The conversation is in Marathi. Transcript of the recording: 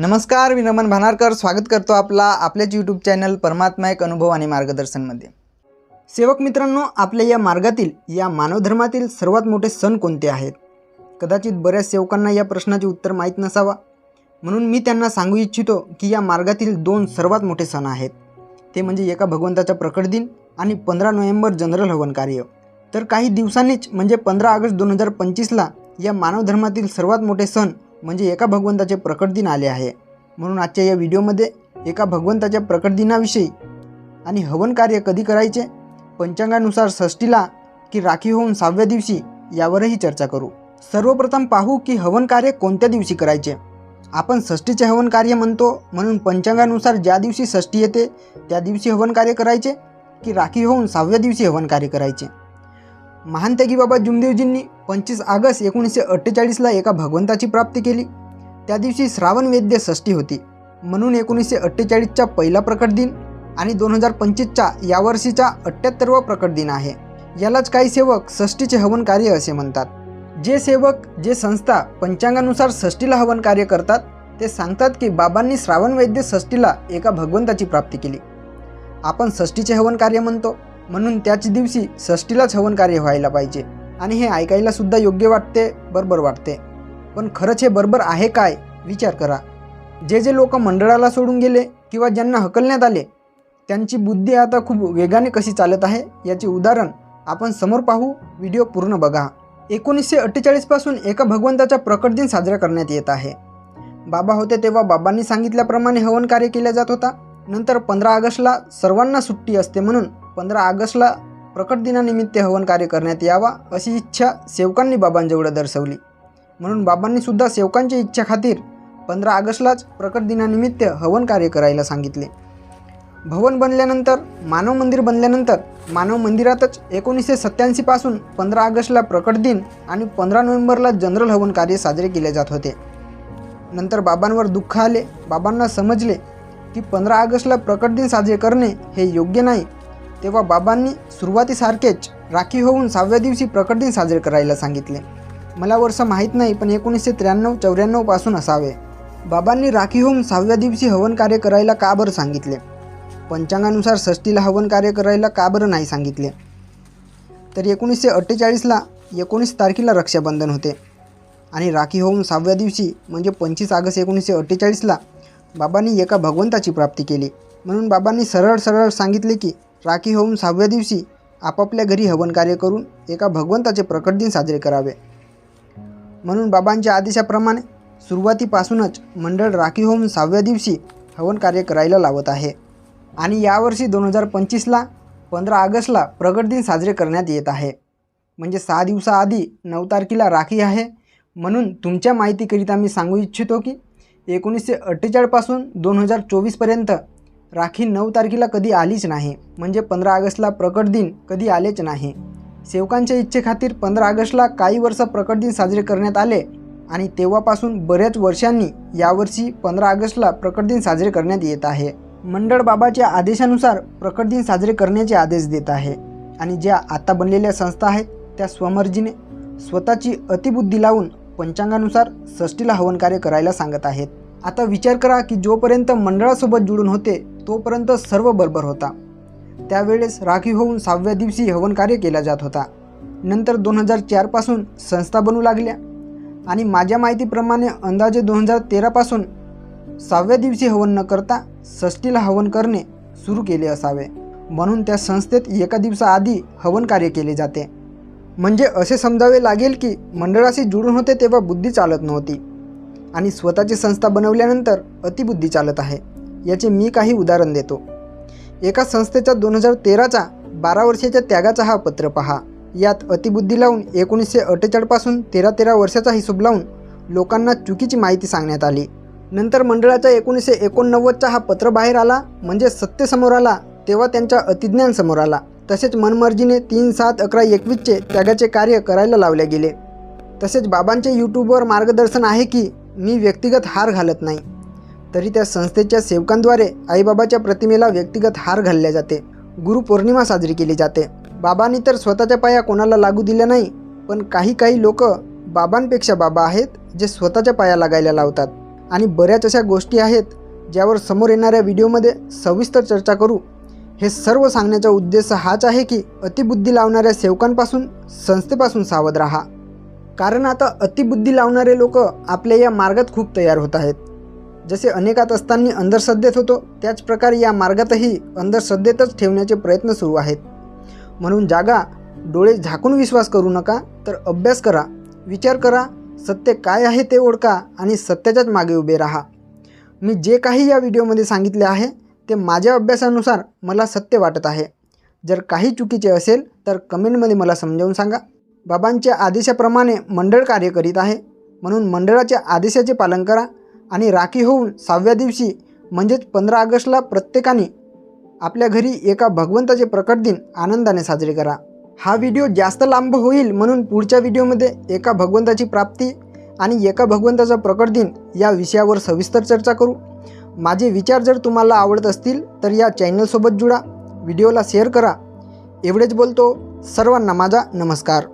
नमस्कार मी रमन भानारकर. स्वागत करतो आपला आपल्याच यूट्यूब चॅनल परमात्मा एक अनुभव आणि मार्गदर्शनमध्ये. सेवक मित्रांनो आपल्या या मार्गातील या मानवधर्मातील सर्वात मोठे सण कोणते आहेत? कदाचित बऱ्याच सेवकांना या प्रश्नाचे उत्तर माहीत नसावा. म्हणून मी त्यांना सांगू इच्छितो की या मार्गातील दोन सर्वात मोठे सण आहेत. ते म्हणजे एका भगवंताचा प्रकट दिन आणि पंधरा नोव्हेंबर जनरल हवन कार्य. तर काही दिवसांनीच म्हणजे पंधरा ऑगस्ट दोन हजार पंचवीसला या मानवधर्मातील सर्वात मोठे सण म्हणजे एका भगवंताचे प्रकट दिन आले आहे. म्हणून आजच्या या व्हिडिओमध्ये एका भगवंताच्या प्रकट दिनाविषयी आणि हवन कार्य कधी करायचे पंचांगानुसार षष्टीला की राखी होऊन सहाव्या दिवशी यावरही चर्चा करू. सर्वप्रथम पाहू की हवन कार्य कोणत्या दिवशी करायचे? आपण षष्टीचे हवन कार्य म्हणतो म्हणून पंचांगानुसार ज्या दिवशी षष्टी येते त्या दिवशी हवन कार्य करायचे की राखी होऊन सहाव्या दिवशी हवन कार्य करायचे? महान त्यागी बाबा जुमदेवजींनी पंचवीस ऑगस्ट एकोणीसशे अठ्ठेचाळीसला एका भगवंताची प्राप्ती केली. त्या दिवशी श्रावण वैद्य षष्ठी होती. म्हणून एकोणीसशे अठ्ठेचाळीसचा पहिला प्रकट दिन आणि दोन हजार पंचवीसच्या यावर्षीचा अठ्ठ्याहत्तरवा प्रकट दिन आहे. यालाच काही सेवक षष्टीचे हवन कार्य असे म्हणतात. जे सेवक जे संस्था पंचांगानुसार षष्टीला हवन कार्य करतात ते सांगतात की बाबांनी श्रावण वैद्य षष्टीला एका भगवंताची प्राप्ती केली. आपण षष्टीचे हवन कार्य म्हणतो. म्हणून त्याच दिवशी षष्टीलाच हवन कार्य व्हायला पाहिजे. आणि हे ऐकायला सुद्धा योग्य वाटते बरोबर वाटते. पण खरंच हे बरोबर आहे काय? विचार करा. जे जे लोक मंडळाला सोडून गेले किंवा ज्यांना हकलण्यात आले त्यांची बुद्धी आता खूप वेगाने कशी चालत आहे याचे उदाहरण आपण समोर पाहू व्हिडिओ पूर्ण बघा. एकोणीसशे अठ्ठेचाळीसपासून एका भगवंताचा प्रकट दिन साजरा करण्यात येत आहे. बाबा होते तेव्हा बाबांनी सांगितल्याप्रमाणे हवन कार्य केल्या जात होता. नंतर पंधरा ऑगस्टला सर्वांना सुट्टी असते म्हणून पंधरा ऑगस्टला प्रकट दिनानिमित्त हवन कार्य करण्यात यावा अशी इच्छा सेवकांनी बाबांजवळ दर्शवली. म्हणून बाबांनीसुद्धा सेवकांच्या इच्छा खातीर पंधरा ऑगस्टलाच प्रकट दिनानिमित्त हवन कार्य करायला सांगितले. भवन बनल्यानंतर मानव मंदिर बनल्यानंतर मानव मंदिरातच एकोणीसशे सत्त्याऐंशीपासून पंधरा ऑगस्टला प्रकट दिन आणि पंधरा नोव्हेंबरला जनरल हवन कार्य साजरे केले जात होते. नंतर बाबांवर दुःख आले बाबांना समजले की पंधरा ऑगस्टला प्रकट दिन साजरे करणे हे योग्य नाही तेव्हा बाबांनी सुरुवातीसारखेच राखी होऊन सहाव्या दिवशी प्रकट दिन साजरे करायला सांगितले. मला वर्ष माहीत नाही पण एकोणीसशे त्र्याण्णव चौऱ्याण्णवपासून असावे. बाबांनी राखी होऊन सहाव्या दिवशी हवन कार्य करायला का बरं सांगितले? पंचांगानुसार षष्टीला हवन कार्य करायला का बरं नाही सांगितले? तर एकोणीसशे अठ्ठेचाळीसला एकोणीस तारखेला रक्षाबंधन होते. आणि राखी होऊन सहाव्या दिवशी म्हणजे पंचवीस ऑगस्ट एकोणीसशे अठ्ठेचाळीसला बाबांनी एका भगवंताची प्राप्ती केली. म्हणून बाबांनी सरळ सरळ सांगितले की राखी होऊन सहाव्या दिवशी आपापल्या घरी हवन कार्य करून एका भगवंताचे प्रकट दिन साजरे करावे. म्हणून बाबांच्या आदेशाप्रमाणे सुरुवातीपासूनच मंडळ राखी होऊन सहाव्या दिवशी हवन कार्य करायला लावत आहे आणि यावर्षी दोन हजार पंचवीसला पंधरा ऑगस्टला प्रगट दिन साजरे करण्यात येत आहे. म्हणजे सहा दिवसाआधी नऊ तारखेला राखी आहे. म्हणून तुमच्या माहितीकरिता मी सांगू इच्छितो की एकोणीसशे अठ्ठेचाळीसपासून दोन हजार चोवीसपर्यंत राखी नऊ तारखेला कधी आलीच नाही म्हणजे पंधरा ऑगस्टला प्रकट दिन कधी आलेच नाही. सेवकांच्या इच्छेखातीर पंधरा ऑगस्टला काही वर्ष प्रकट दिन साजरे करण्यात आले आणि तेव्हापासून बऱ्याच वर्षांनी यावर्षी पंधरा ऑगस्टला प्रकट दिन साजरे करण्यात येत आहे. मंडळ बाबाच्या आदेशानुसार प्रकट दिन साजरे करण्याचे आदेश देत आहे आणि ज्या आता बनलेल्या संस्था आहेत त्या स्वमर्जीने स्वतःची अतिबुद्धी लावून पंचांगानुसार षष्टीला हवन कार्य करायला सांगत आहेत. आता विचार करा की जोपर्यंत मंडळासोबत जुळून होते तोपर्यंत सर्व बरोबर होता. त्यावेळेस राखी होऊन सहाव्या दिवशी हवन कार्य केला जात होता. नंतर दोन हजार चारपासून संस्था बनू लागल्या. आणि माझ्या माहितीप्रमाणे अंदाजे दोन हजार तेरापासून सहाव्या दिवशी हवन न करता षष्टीला हवन करणे सुरू केले असावे. म्हणून त्या संस्थेत एका दिवसाआधी हवन कार्य केले जाते. म्हणजे असे समजावे लागेल की मंडळाशी जुळून होते तेव्हा बुद्धी चालत नव्हती. आणि स्वतःची संस्था बनवल्यानंतर अतिबुद्धी चालत आहे. याचे मी काही उदाहरण देतो. एका संस्थेचा दोन हजार तेराचा बारा वर्षाच्या त्यागाचा हा पत्र पहा. यात अतिबुद्धी लावून एकोणीसशे अठ्ठेचाळपासून तेरा तेरा वर्षाचा हिशोब लावून लोकांना चुकीची माहिती सांगण्यात आली. नंतर मंडळाचा एकोणीसशे एकोणनव्वदचा हा पत्र बाहेर आला म्हणजे सत्य समोर आला तेव्हा त्यांच्या अतिज्ञान समोर आला. तसेच मनमर्जीने तीन सात अकरा एकवीसचे त्यागाचे कार्य करायला लावले गेले. तसेच बाबांचे यूट्यूबवर मार्गदर्शन आहे की मी व्यक्तिगत हार घालत नाही. तरी त्या संस्थेच्या सेवकांद्वारे आईबाबाच्या प्रतिमेला व्यक्तिगत हार घालले जाते. गुरुपौर्णिमा साजरी केली जाते. बाबांनी तर स्वतःच्या पाया कोणाला लागू दिल्या नाही पण काही काही लोक बाबांपेक्षा बाबा आहेत जे स्वतःच्या पाया लागायला लावतात. आणि बऱ्याच अशा गोष्टी आहेत ज्यावर समोर येणाऱ्या व्हिडिओमध्ये सविस्तर चर्चा करू. हे सर्व सांगण्याचा उद्देश हाच आहे की अतिबुद्धी लावणाऱ्या सेवकांपासून संस्थेपासून सावध राहा. कारण आता अतिबुद्धी लावणारे लोक आपल्या या मार्गात खूप तयार होत आहेत. जसे अनेकात असताना अंधश्रद्धेत होतो त्याच प्रकारे या मार्गातही अंधश्रद्धेतच ठेवण्याचे प्रयत्न सुरू आहेत. म्हणून जागा डोळे झाकून विश्वास करू नका तर अभ्यास करा विचार करा सत्य काय आहे ते ओळखा आणि सत्याच्याच मागे उभे राहा. मी जे काही या व्हिडिओमध्ये सांगितले आहे ते माझ्या अभ्यासानुसार मला सत्य वाटत आहे. जर काही चुकीचे असेल तर कमेंटमध्ये मला समजावून सांगा. बाबांच्या आदेशाप्रमाणे मंडळ कार्य करीत आहे. म्हणून मंडळाच्या आदेशाचे पालन करा आणि राखी होऊन सहाव्या दिवशी म्हणजेच पंधरा ऑगस्टला प्रत्येकाने आपल्या घरी एका भगवंताचे प्रकट दिन आनंदाने साजरे करा. हा व्हिडिओ जास्त लांब होईल म्हणून पुढच्या व्हिडिओमध्ये एका भगवंताची प्राप्ती आणि एका भगवंताचा प्रकट दिन या विषयावर सविस्तर चर्चा करू. माझे विचार जर तुम्हाला आवडत असतील तर या चॅनलसोबत जुळा व्हिडिओला शेअर करा. एवढेच बोलतो. सर्वांना माझा नमस्कार.